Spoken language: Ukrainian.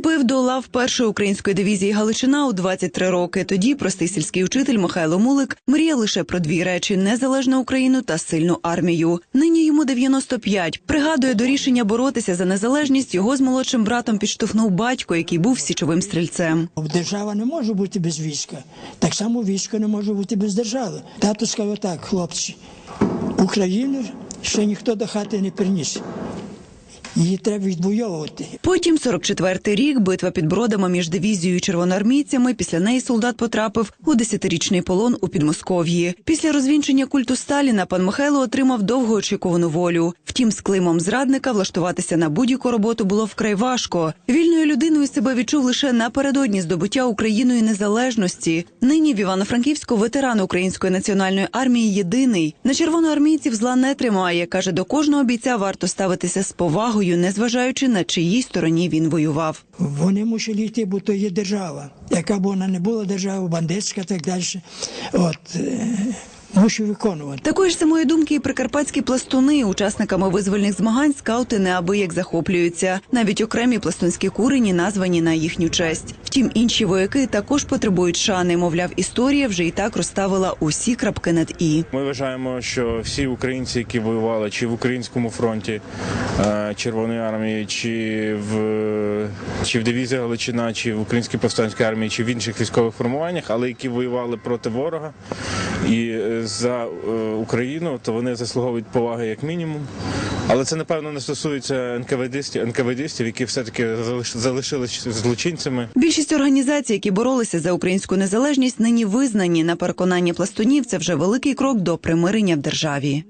Вступив до лав першої української дивізії Галичина у 23 роки. Тоді простий сільський учитель Михайло Мулик мріяв лише про дві речі: незалежну Україну та сильну армію. Нині йому 95. Пригадує до рішення боротися за незалежність. Його з молодшим братом підштовхнув батько, який був січовим стрільцем. Держава не може бути без війська. Так само військо не може бути без держави. Тато сказав так, хлопці, Україну ще ніхто до хати не приніс. Її треба відвоювати. Потім 44-й рік, битва під Бродами між дивізією і червоноармійцями. Після неї солдат потрапив у десятирічний полон у Підмосков'ї. Після розвінчення культу Сталіна пан Михайло отримав довгоочікувану волю. Втім, з клеймом зрадника влаштуватися на будь-яку роботу було вкрай важко. Вільною людиною себе відчув лише напередодні здобуття Україною незалежності. Нині в Івано-Франківську ветеран Української національної армії єдиний. На червоноармійців зла не тримає. каже, до кожного бійця варто ставитися з повагою, незважаючи на чиїй стороні він воював. Вони мусили йти, бо то є держава. Яка б вона не була держава, бандитська так далі. От, е, мушу виконувати. Такої ж самої думки і прикарпатські пластуни, учасниками визвольних змагань, скаути неабияк захоплюються. Навіть окремі пластунські курені названі на їхню честь. Втім, інші вояки також потребують шани. Мовляв, історія вже і так розставила усі крапки над і. Ми вважаємо, що всі українці, які воювали чи в українському фронті е, Червоної армії, чи в чи в дивізії Галичина, чи в українській повстанській армії, чи в інших військових формуваннях, але які воювали проти ворога і е, за е, Україну, то вони заслуговують поваги як мінімум. Але це напевно не стосується НКВДистів, які все-таки залиш- залишились злочинцями. Більшість організацій, які боролися за українську незалежність, нині визнані на переконання пластунів. Це вже великий крок до примирення в державі.